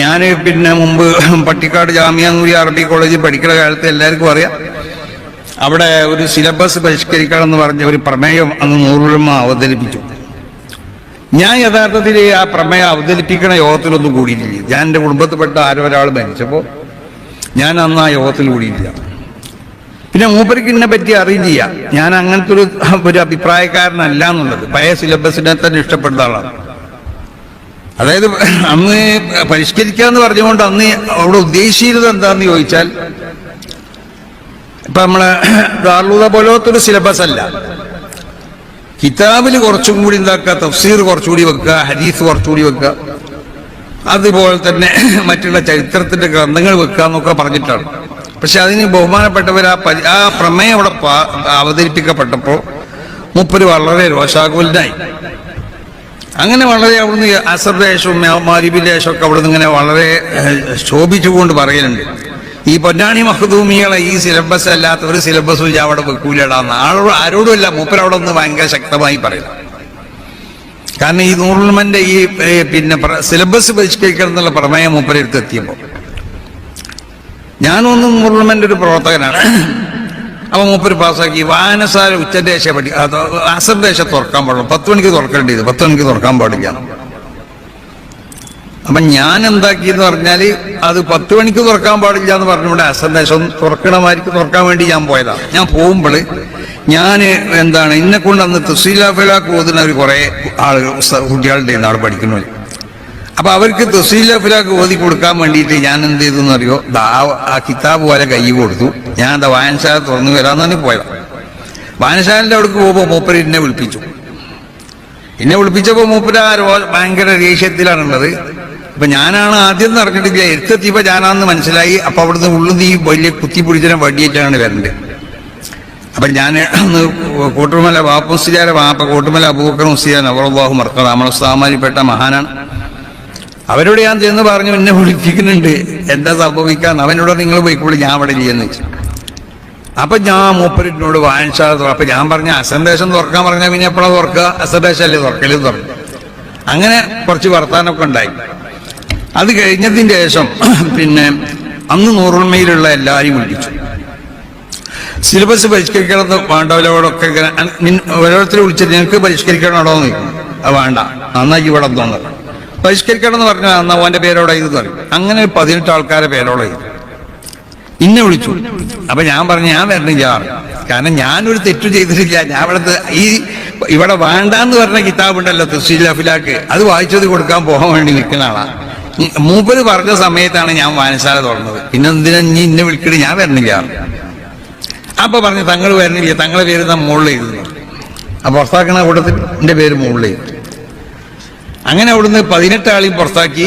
ഞാൻ പിന്നെ മുമ്പ് പട്ടിക്കാട് ജാമിയ നൂരി അറബി കോളേജിൽ പഠിക്കുന്ന കാലത്ത് എല്ലാവർക്കും അറിയാം. അവിടെ ഒരു സിലബസ് പരിഷ്കരിക്കണം എന്ന് പറഞ്ഞ ഒരു പ്രമേയം അന്ന് നൂറുലമ അവതരിപ്പിച്ചു. ഞാൻ യഥാർത്ഥത്തിൽ ആ പ്രമേയം അവതരിപ്പിക്കണ യോഗത്തിലൊന്നും കൂടിയിട്ടില്ല. ഞാൻ എന്റെ കുടുംബത്തിൽപ്പെട്ട ആരോ ഒരാൾ മരിച്ചപ്പോൾ ഞാൻ അന്ന് ആ യോഗത്തിൽ കൂടിയില്ല പിന്നെ മൂപ്പർക്ക് ഇതിനെ പറ്റി അറിയില്ല. ഞാൻ അങ്ങനത്തെ ഒരു ഒരു അഭിപ്രായക്കാരനല്ല എന്നുള്ളത്. പഴയ സിലബസിനെ തന്നെ ഇഷ്ടപ്പെടുന്ന ആളാണ്. അതായത് അന്ന് പരിഷ്കരിക്കുക എന്ന് പറഞ്ഞുകൊണ്ട് അന്ന് അവിടെ ഉദ്ദേശിച്ചത് എന്താണെന്ന് ചോദിച്ചാൽ ഇപ്പൊ നമ്മളെ ദാർലൂത പോലത്തൊരു സിലബസ് അല്ല. കിതാബിൽ കുറച്ചും കൂടി എന്താക്കുക തഫ്സീർ കുറച്ചുകൂടി വെക്കുക ഹദീസ് കുറച്ചുകൂടി വെക്കുക. അതുപോലെ തന്നെ മറ്റുള്ള ചരിത്രത്തിന്റെ ഗ്രന്ഥങ്ങൾ വെക്കുക എന്നൊക്കെ പറഞ്ഞിട്ടാണ്. പക്ഷെ അതിന് ബഹുമാനപ്പെട്ടവർ ആ പരി- ആ പ്രമേയം അവിടെ അവതരിപ്പിക്കപ്പെട്ടപ്പോൾ മുപ്പര് വളരെ രോഷാകുലനായി. അങ്ങനെ വളരെ അവിടുന്ന് അസർദേശവും ദേശവും മാരിബിൻ ഒക്കെ അവിടുന്ന് ഇങ്ങനെ വളരെ ശോഭിച്ചുകൊണ്ട് പറയുന്നുണ്ട്. ഈ പൊന്നാണി മഹദൂമികളെ ഈ സിലബസ് അല്ലാത്ത ഒരു സിലബസും ഞാൻ അവിടെ വെക്കൂലടാന്ന് ആളോട് ആരോടുമല്ല മൂപ്പർ അവിടെ ഒന്ന് ഭയങ്കര ശക്തമായി പറയുന്നു. കാരണം ഈ നൂറുൽമന്റെ ഈ പിന്നെ സിലബസ് പരിഷ്കരിക്കണം എന്നുള്ള പ്രമേയം മൂപ്പരെടുത്ത് എത്തിയപ്പോൾ ഞാനൊന്നും നൂറുൽമന്റെ ഒരു പ്രവർത്തകനാണ്. അപ്പൊ മൂപ്പര് പാസ്സാക്കി. വായനശാല ഉച്ചദേശ പഠി അസർ ദേശം തുറക്കാൻ പാടില്ല. പത്ത് മണിക്ക് തുറക്കേണ്ടത് പത്ത് മണിക്ക് തുറക്കാൻ പാടില്ല. അപ്പൊ ഞാൻ എന്താക്കിയെന്ന് പറഞ്ഞാൽ അത് പത്ത് മണിക്ക് തുറക്കാൻ പാടില്ല എന്ന് പറഞ്ഞുകൊണ്ട് അസർ ദേശം തുറക്കാൻ വേണ്ടി ഞാൻ പോയതാ. ഞാൻ പോകുമ്പോൾ ഞാൻ എന്താണ് ഇന്നെ കൊണ്ട് അന്ന് തുസീലാഫിലാക്ക് ഓതുന്ന ഒരു കുറെ ആളുകൾ കുട്ടികളുടെ നാട് പഠിക്കുന്നു അപ്പൊ അവർക്ക് തുസീലഫിലാക്ക് ഓതി കൊടുക്കാൻ വേണ്ടിയിട്ട് ഞാൻ എന്ത് ചെയ്തു ദാ ആ കിതാബ് വരെ കൈ കൊടുത്തു. ഞാൻ അത് വായനശാല തുറന്നു വരാന്ന് തന്നെ പോയത്. വായനശാലിന്റെ അവിടേക്ക് പോകുമ്പോൾ മൂപ്പര് എന്നെ വിളിപ്പിച്ചു. എന്നെ വിളിപ്പിച്ചപ്പോൾ മൂപ്പര് ആ ഭയങ്കര ദേഷ്യത്തിലാണുള്ളത്. അപ്പൊ ഞാനാണ് ആദ്യം അറിഞ്ഞിട്ടില്ല. എടുത്തെത്തിയപ്പോ ഞാനാന്ന് മനസ്സിലായി. അപ്പൊ അവിടുന്ന് ഉള്ളിൽ ഈ വലിയ കുത്തി പിടിച്ചിനെ വടിയേറ്റാണ് വരേണ്ടത് അപ്പൊ ഞാൻ അന്ന് കോട്ടുമല വാപ്പുസ്തിയാരെ വാപ്പ കോട്ടുമല അബൂക്കർ മുസ്തിയാൻ അവറുള്ളാഹു മർക്കത് നമ്മളെ സാമാനിപ്പെട്ട മഹാനാണ്. അവരോട് ഞാൻ ചെന്ന് പറഞ്ഞു എന്നെ വിളിപ്പിക്കുന്നുണ്ട്. എന്താ സംഭവിക്കാൻ അവനോട് നിങ്ങൾ പോയിക്കോളി ഞാൻ അവിടെ ഇല്ലെന്ന് അപ്പൊ ഞാൻ മൂപ്പരിട്ടിനോട് വാങ്ങിച്ചാൽ അപ്പൊ ഞാൻ പറഞ്ഞ അസന്ദേശം തുറക്കാൻ പറഞ്ഞാൽ പിന്നെ എപ്പോഴാ തുറക്കുക? അസന്തേശം അല്ലേ തുറക്കൽ തുറക്കും അങ്ങനെ കുറച്ച് വർത്താനമൊക്കെ ഉണ്ടായി. അത് കഴിഞ്ഞതിന് ശേഷം പിന്നെ അന്ന് നൂറുമയിലുള്ള എല്ലാവരെയും വിളിച്ചു. സിലബസ് പരിഷ്കരിക്കണമെന്ന് വേണ്ടവരോടൊക്കെ നിൻ- വിളിച്ചിട്ട് നിനക്ക് പരിഷ്കരിക്കണോ എന്ന് വേണ്ട. നന്നായി ഇവിടെ തോന്നുന്നത് പരിഷ്കരിക്കണം എന്ന് പറഞ്ഞാൽ അന്ന് അവന്റെ പേരോടെ ഇത് പറയും. അങ്ങനെ പതിനെട്ട് ആൾക്കാരെ പേരോടെ ഇന്നെ വിളിച്ചു. അപ്പൊ ഞാൻ പറഞ്ഞു ഞാൻ വരണില്ല. കാരണം ഞാനൊരു തെറ്റു ചെയ്തിട്ടില്ല. ഞാൻ ഇവിടുത്തെ ഈ ഇവിടെ വേണ്ടാന്ന് പറഞ്ഞ കിതാബ് ഉണ്ടല്ലോ തഫ്സീൽ അഫിലാക്ക്. അത് വായിച്ചത് കൊടുക്കാൻ പോകാൻ വേണ്ടി നിൽക്കുന്ന ആളാ. മൂപ്പത് പറഞ്ഞ സമയത്താണ് ഞാൻ വായനശാല തുറന്നത്. പിന്നെ എന്തിനാ നീ ഇന്നെ വിളിക്കണ? ഞാൻ വരണില്ല. അപ്പൊ പറഞ്ഞു തങ്ങൾ വരണില്ല. തങ്ങളെ പേര് നാം മുകളിൽ എഴുതുന്നു. അപ്പൊ പുറത്താക്കണ കൂട്ടത്തിൽ എന്റെ പേര് മുകളിൽ എഴുതി അങ്ങനെ അവിടുന്ന് പതിനെട്ട് ആളെയും പുറത്താക്കി.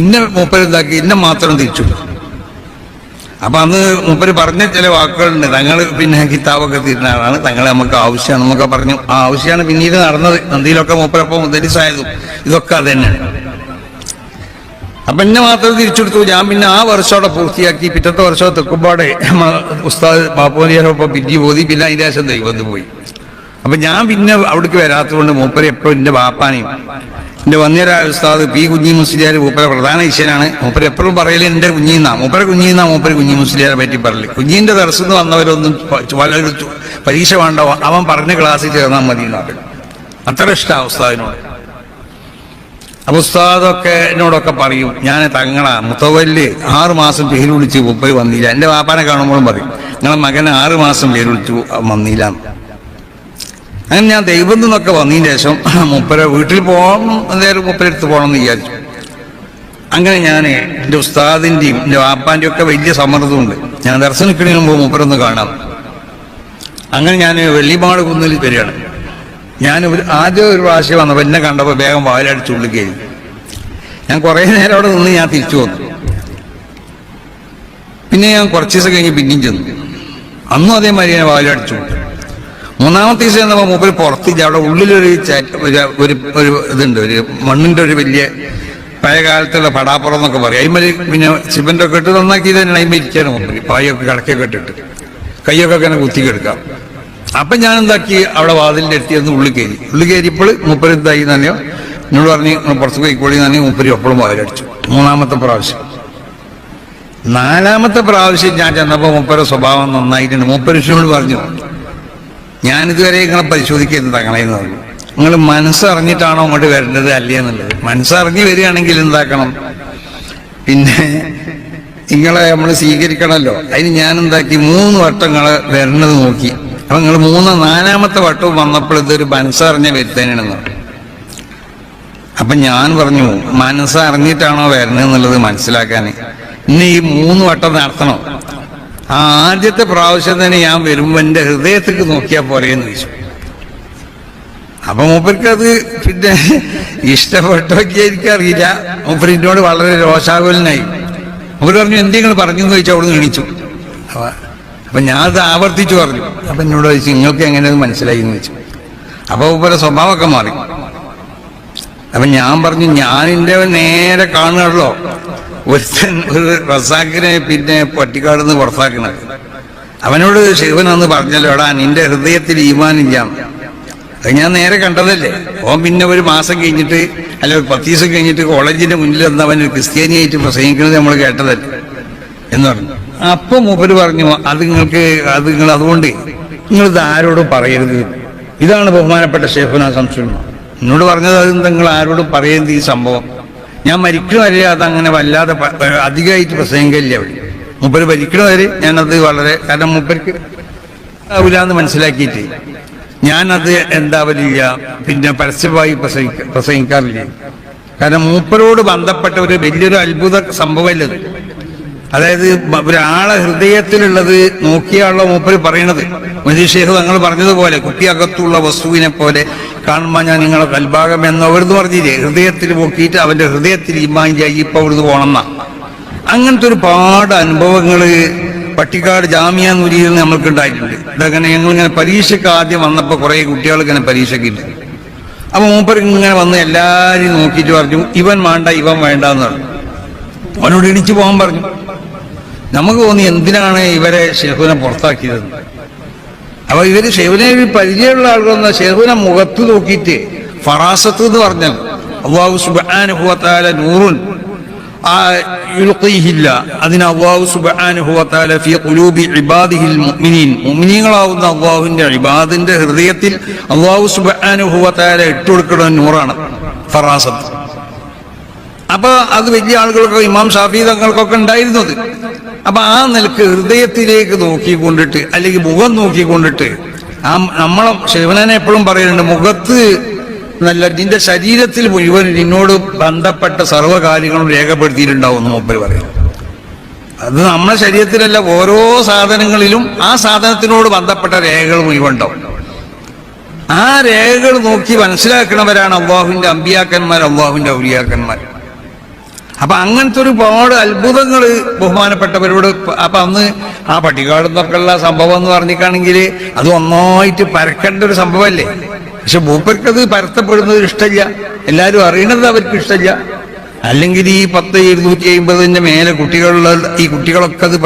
ഇന്ന മൂപ്പരെന്താക്കി ഇന്ന മാത്രം തിരിച്ചു. അപ്പൊ അന്ന് മൂപ്പര് പറഞ്ഞ ചില വാക്കുകളുണ്ട്. തങ്ങൾ പിന്നെ കിതാബൊക്കെ തീരുന്ന ആളാണ്. തങ്ങളെ നമുക്ക് ആവശ്യമാണ് എന്നൊക്കെ പറഞ്ഞു. ആ ആവശ്യമാണ് പിന്നീട് നടന്നത്. നന്ദിയിലൊക്കെ മൂപ്പരപ്പം മുതലിസായതും ഇതൊക്കെ അത് തന്നെയാണ് അപ്പൊ എന്നെ മാത്രം തിരിച്ചെടുത്തു. ഞാൻ പിന്നെ ആ വർഷം അവിടെ പൂർത്തിയാക്കി. പിറ്റത്തെ വർഷം തെക്കുമ്പാടെ ഉസ്താദ് ബാപ്പുലിയാരൊപ്പം പിന്നെ പോതി പിന്നെ അതിന്റെ ശേഷം ദൈവം പോയി. അപ്പൊ ഞാൻ പിന്നെ അവിടേക്ക് വരാത്തതുകൊണ്ട് മൂപ്പര് എപ്പോഴും എന്റെ ബാപ്പാനെയും എന്റെ വന്യര ഉസ്താദ് പി കുഞ്ഞി മുസ്ലിയാർ മൂപ്പര പ്രധാന ഈശ്വരാണ്. മൂപ്പര എപ്പോഴും പറയൽ എന്റെ കുഞ്ഞിന്നാ. മൂപ്പരെ കുഞ്ഞിന്നാ മൂപ്പര കുഞ്ഞി മുസ്ലിയാരെ പറ്റി പറയൽ. കുഞ്ഞിന്റെ ദർശനം വന്നവരൊന്നും വളരെ പരീക്ഷ വേണ്ട. അവൻ പറഞ്ഞ ക്ലാസ്സിൽ ചേർന്നാൽ മതി. അത്ര ഇഷ്ടമാണ് ഉസ്താദിനോട്. അപ്പൊ ഉസ്താദൊക്കെ എന്നോടൊക്കെ പറയും ഞാൻ തങ്ങള മുത്തവല്ല് ആറ് മാസം പേര് വിളിച്ച് മുപ്പത് വന്നില്ല. എന്റെ വാപ്പാനെ കാണുമ്പോഴും പറയും നിങ്ങളെ മകനെ ആറ് മാസം പേര് വിളിച്ചു വന്നില്ല. അങ്ങനെ ഞാൻ ദൈവം നിന്നൊക്കെ വന്നതിന് ശേഷം മുപ്പര വീട്ടിൽ പോകണം എന്തായാലും മുപ്പരടുത്ത് പോകണം എന്ന് വിചാരിച്ചു. അങ്ങനെ ഞാൻ എന്റെ ഉസ്താദിന്റെയും എന്റെ വാപ്പാന്റെയും ഒക്കെ വലിയ സമ്മർദ്ദമുണ്ട്. ഞാൻ ദർശനക്കിടയിൽ മുമ്പ് മുപ്പരൊന്ന് കാണാം. അങ്ങനെ ഞാൻ വെള്ളിമാട് കുന്നിൽ വരികയാണ്. ഞാൻ ഒരു ആദ്യം ഒരു പ്രാവശ്യം വന്നപ്പോൾ എന്നെ കണ്ടപ്പോൾ വേഗം വായിലടിച്ച് ഉള്ളിൽ ഞാൻ കുറേ നേരം അവിടെ നിന്ന് ഞാൻ തിരിച്ചു വന്നു. പിന്നെ ഞാൻ കുറച്ച് ദിവസം കഴിഞ്ഞ് പിന്നെയും ചെന്നു. അന്നും അതേമാതിരി ഞാൻ വായിലടിച്ചു വിട്ടു മൂന്നാമത്തെ ദിവസം എന്നപ്പോൾ മൂപ്പര് പുറത്തില്ല. അവിടെ ഉള്ളിലൊരു ഒരു ഒരു ഇതുണ്ട്. ഒരു മണ്ണിന്റെ ഒരു വലിയ പഴയ കാലത്തുള്ള പടാപ്പുറം എന്നൊക്കെ പറയും. അതിമൽ പിന്നെ സിമെന്റ് ഒക്കെ ഇട്ട് നന്നാക്കി തന്നെ അതിമ ഇരിക്കാണ് മൂപ്പര് പായൊക്കെ കിടക്കൊക്കെ ഇട്ടിട്ട്. കൈയൊക്കെ അങ്ങനെ കുത്തിക്കെടുക്കാം അപ്പൊ ഞാൻ എന്താക്കി അവിടെ വാതിലിന്റെ അടുത്ത് ഒന്ന് ഉള്ളിൽ കയറി. ഉള്ളിൽ കയറിയപ്പോൾ മൂപ്പര് എന്തായി തന്നെയോ എന്നോട് പറഞ്ഞ് പുറത്ത് പോയിക്കോളി തന്നെ മൂപ്പര് എപ്പോഴും വാതിലടിച്ചു. മൂന്നാമത്തെ പ്രാവശ്യം. നാലാമത്തെ പ്രാവശ്യം ഞാൻ ചെന്നപ്പോൾ മൂപ്പര സ്വഭാവം നന്നായിട്ടുണ്ട്. മൂപ്പരിഷനോട് പറഞ്ഞു ഞാനിതുവരെ നിങ്ങളെ പരിശോധിക്കുന്നത് പറഞ്ഞു. നിങ്ങൾ മനസ്സറിഞ്ഞിട്ടാണോ അങ്ങോട്ട് വരേണ്ടത് അല്ലേ എന്നുള്ളത്. മനസ്സറിഞ്ഞ് വരികയാണെങ്കിൽ എന്താക്കണം? പിന്നെ നിങ്ങളെ നമ്മൾ സ്വീകരിക്കണമല്ലോ. അതിന് ഞാൻ എന്താക്കി മൂന്ന് വട്ടം നിങ്ങൾ വരണത് നോക്കി. അപ്പൊ നിങ്ങൾ മൂന്ന് നാലാമത്തെ വട്ടവും വന്നപ്പോൾ ഇതൊരു മനസ്സറിഞ്ഞ വരുത്താനാണെന്ന് അപ്പം ഞാൻ പറഞ്ഞു മനസ്സറിഞ്ഞിട്ടാണോ വരണത് എന്നുള്ളത് മനസ്സിലാക്കാൻ. ഇനി ഈ മൂന്ന് വട്ടം നടത്തണം. ആ ആദ്യത്തെ പ്രാവശ്യം തന്നെ ഞാൻ വരുമ്പോ എന്റെ ഹൃദയത്തേക്ക് നോക്കിയാൽ പോരെയെന്ന് ചോദിച്ചു അപ്പൊ മൂപ്പർക്ക് അത് പിന്നെ ഇഷ്ടപ്പെട്ടൊക്കെ എനിക്കറിയില്ല. മൂപ്പർ എന്നോട് വളരെ രോഷാകുലനായി. മൂപ്പർ പറഞ്ഞു എന്തെങ്കിലും പറഞ്ഞു എന്ന് ചോദിച്ചാൽ അവിടെ എണീച്ചു. അപ്പൊ ഞാൻ അത് ആവർത്തിച്ചു പറഞ്ഞു. അപ്പൊ എന്നോട് ചോദിച്ചു നിങ്ങൾക്ക് എങ്ങനെ മനസ്സിലായി എന്ന് ചോദിച്ചു അപ്പൊ മൂപ്പരുടെ സ്വഭാവമൊക്കെ മാറി. അപ്പൊ ഞാൻ പറഞ്ഞു ഞാനിന്റെ നേരെ കാണുകയുള്ളോ ഒരു റസാക്കിനെ പിന്നെ പട്ടിക്കാട് നിന്ന് അവനോട് ശിവൻ അന്ന് പറഞ്ഞല്ലോ എടാ നിന്റെ ഹൃദയത്തിൽ ഈമാനില്ല. അത് ഞാൻ നേരെ കണ്ടതല്ലേ? ഓൻ പിന്നെ ഒരു മാസം കഴിഞ്ഞിട്ട് അല്ല ഒരു പത്ത് ദിവസം കഴിഞ്ഞിട്ട് കോളേജിന്റെ മുന്നിൽ വന്ന് അവൻ ക്രിസ്ത്യാനിയായിട്ട് പ്രസംഗിക്കുന്നത് നമ്മൾ കേട്ടതല്ലേ? എന്ന് പറഞ്ഞു. അപ്പൊ മൂപ്പര് പറഞ്ഞു അത് നിങ്ങൾക്ക് അത് നിങ്ങൾ അതുകൊണ്ട് നിങ്ങൾ ഇത് ആരോടും പറയരുത് ഇതാണ് ബഹുമാനപ്പെട്ട ഷെഫുന സംശയം. എന്നോട് പറഞ്ഞത് അത് നിങ്ങൾ ആരോടും പറയുന്നത് ഈ സംഭവം. ഞാൻ മരിക്കണ വരെ അത് അങ്ങനെ വല്ലാതെ അധികമായിട്ട് പ്രസംഗിക്കില്ല അവിടെ. മൂപ്പര് ഭരിക്കണ വരെ ഞാനത് വളരെ കാരണം മൂപ്പർക്ക് ആവില്ലാന്ന് മനസ്സിലാക്കിയിട്ട് ഞാനത് എന്താവലില്ല പിന്നെ പരസ്യമായി പ്രസംഗിക്ക പ്രസംഗിക്കാറില്ല. കാരണം മൂപ്പരോട് ബന്ധപ്പെട്ട ഒരു വലിയൊരു അത്ഭുത സംഭവമല്ലത് അതായത് ഒരാളെ ഹൃദയത്തിലുള്ളത് നോക്കിയാണല്ലോ മൂപ്പര് പറയണത്. മനുഷ്യേഹ് തങ്ങൾ പറഞ്ഞതുപോലെ കുട്ടിയകത്തുള്ള വസ്തുവിനെ പോലെ കാണുമ്പോൾ ഞാൻ നിങ്ങളെ കൽഭാഗം എന്ന് അവിടുന്ന് പറഞ്ഞില്ലേ ഹൃദയത്തിൽ പൊക്കിയിട്ട് അവന്റെ ഹൃദയത്തിൽ ഇമ്മാഞ്ചായി ഇപ്പൊ അവിടുന്ന് പോകണമെന്നാ അങ്ങനത്തെ ഒരുപാട് അനുഭവങ്ങൾ പട്ടിക്കാട് ജാമ്യ നുരിയിൽ നമ്മൾക്ക് ഉണ്ടായിട്ടുണ്ട്. ഇതങ്ങനെ ഞങ്ങൾ ഇങ്ങനെ പരീക്ഷയ്ക്ക് ആദ്യം വന്നപ്പോൾ കുറെ കുട്ടികൾ ഇങ്ങനെ പരീക്ഷയ്ക്കില്ല അപ്പൊ മൂപ്പർ ഇങ്ങനെ വന്ന് എല്ലാരും നോക്കിയിട്ട് പറഞ്ഞു ഇവൻ വേണ്ട ഇവൻ വേണ്ട എന്ന് പറഞ്ഞു. അവനോട് ഇടിച്ചു പോകാൻ പറഞ്ഞു. നമുക്ക് തോന്നി എന്തിനാണ് ഇവരെ ഷെഹുവിനെ പുറത്താക്കിയത്? അപ്പൊ ഇവർ ഷെഹുവിനെ പരിചയമുള്ള ആളുകളൊന്നും ഷെഹുവിനെ മുഖത്ത് നോക്കിയിട്ട് ഫറാസത്ത് എന്ന് പറഞ്ഞാൽ അള്ളാഹു സുബാനുഭവത്താല നൂറുൻ ആ യുൽഖീഹില്ല അതിന് അള്ളാഹു സുബാനുഭവത്താല ഫി ഖുലൂബി ഇബാദിഹിൽ മുഅ്മിനീൻ മുഅ്മിനീങ്ങളാവുന്ന അള്ളാഹുവിന്റെ ഇബാദിന്റെ ഹൃദയത്തിൽ അള്ളാഹു സുബാനുഭവത്താല ഇട്ടുകൊടുക്കുന്ന നൂറാണ് ഫറാസത്ത്. അപ്പൊ അത് വലിയ ആളുകൾക്ക് ഇമാം ഷാഫി തങ്ങൾക്കൊക്കെ ഉണ്ടായിരുന്നത്. അപ്പൊ ആ നിലയ്ക്ക് ഹൃദയത്തിലേക്ക് നോക്കിക്കൊണ്ടിട്ട് അല്ലെങ്കിൽ മുഖം നോക്കിക്കൊണ്ടിട്ട് ആ നമ്മളെ ശിവനെ എപ്പോഴും പറയുന്നുണ്ട് മുഖത്ത് നല്ല നിന്റെ ശരീരത്തിൽ മുഴുവൻ നിന്നോട് ബന്ധപ്പെട്ട സർവകാര്യങ്ങളും രേഖപ്പെടുത്തിയിട്ടുണ്ടാവും മൂപ്പര് പറയും അത് നമ്മുടെ ശരീരത്തിലല്ല ഓരോ സാധനങ്ങളിലും ആ സാധനത്തിനോട് ബന്ധപ്പെട്ട രേഖകൾ മുഴുവൻ ഉണ്ടാവും. ആ രേഖകൾ നോക്കി മനസ്സിലാക്കുന്നവരാണ് അള്ളാഹുവിന്റെ അമ്പിയാക്കന്മാർ അള്ളാഹുവിന്റെ ഔലിയാക്കന്മാർ. അപ്പൊ അങ്ങനത്തെ ഒരുപാട് അത്ഭുതങ്ങൾ ബഹുമാനപ്പെട്ടവരോട് അപ്പൊ അന്ന് ആ പട്ടികാട് നിന്നൊക്കെയുള്ള സംഭവം എന്ന് പറഞ്ഞിട്ടാണെങ്കിൽ അത് ഒന്നായിട്ട് പരക്കേണ്ട ഒരു സംഭവമല്ലേ? പക്ഷെ അത് പരത്തപ്പെടുന്നത് ഇഷ്ടമില്ല എല്ലാവരും അറിയണത് അവർക്ക് ഇഷ്ടമില്ല അല്ലെങ്കിൽ ഈ പത്ത് ഇരുന്നൂറ്റി അമ്പതിന്റെ മേലെ കുട്ടികളുള്ള ഈ കുട്ടികളൊക്കെ അത്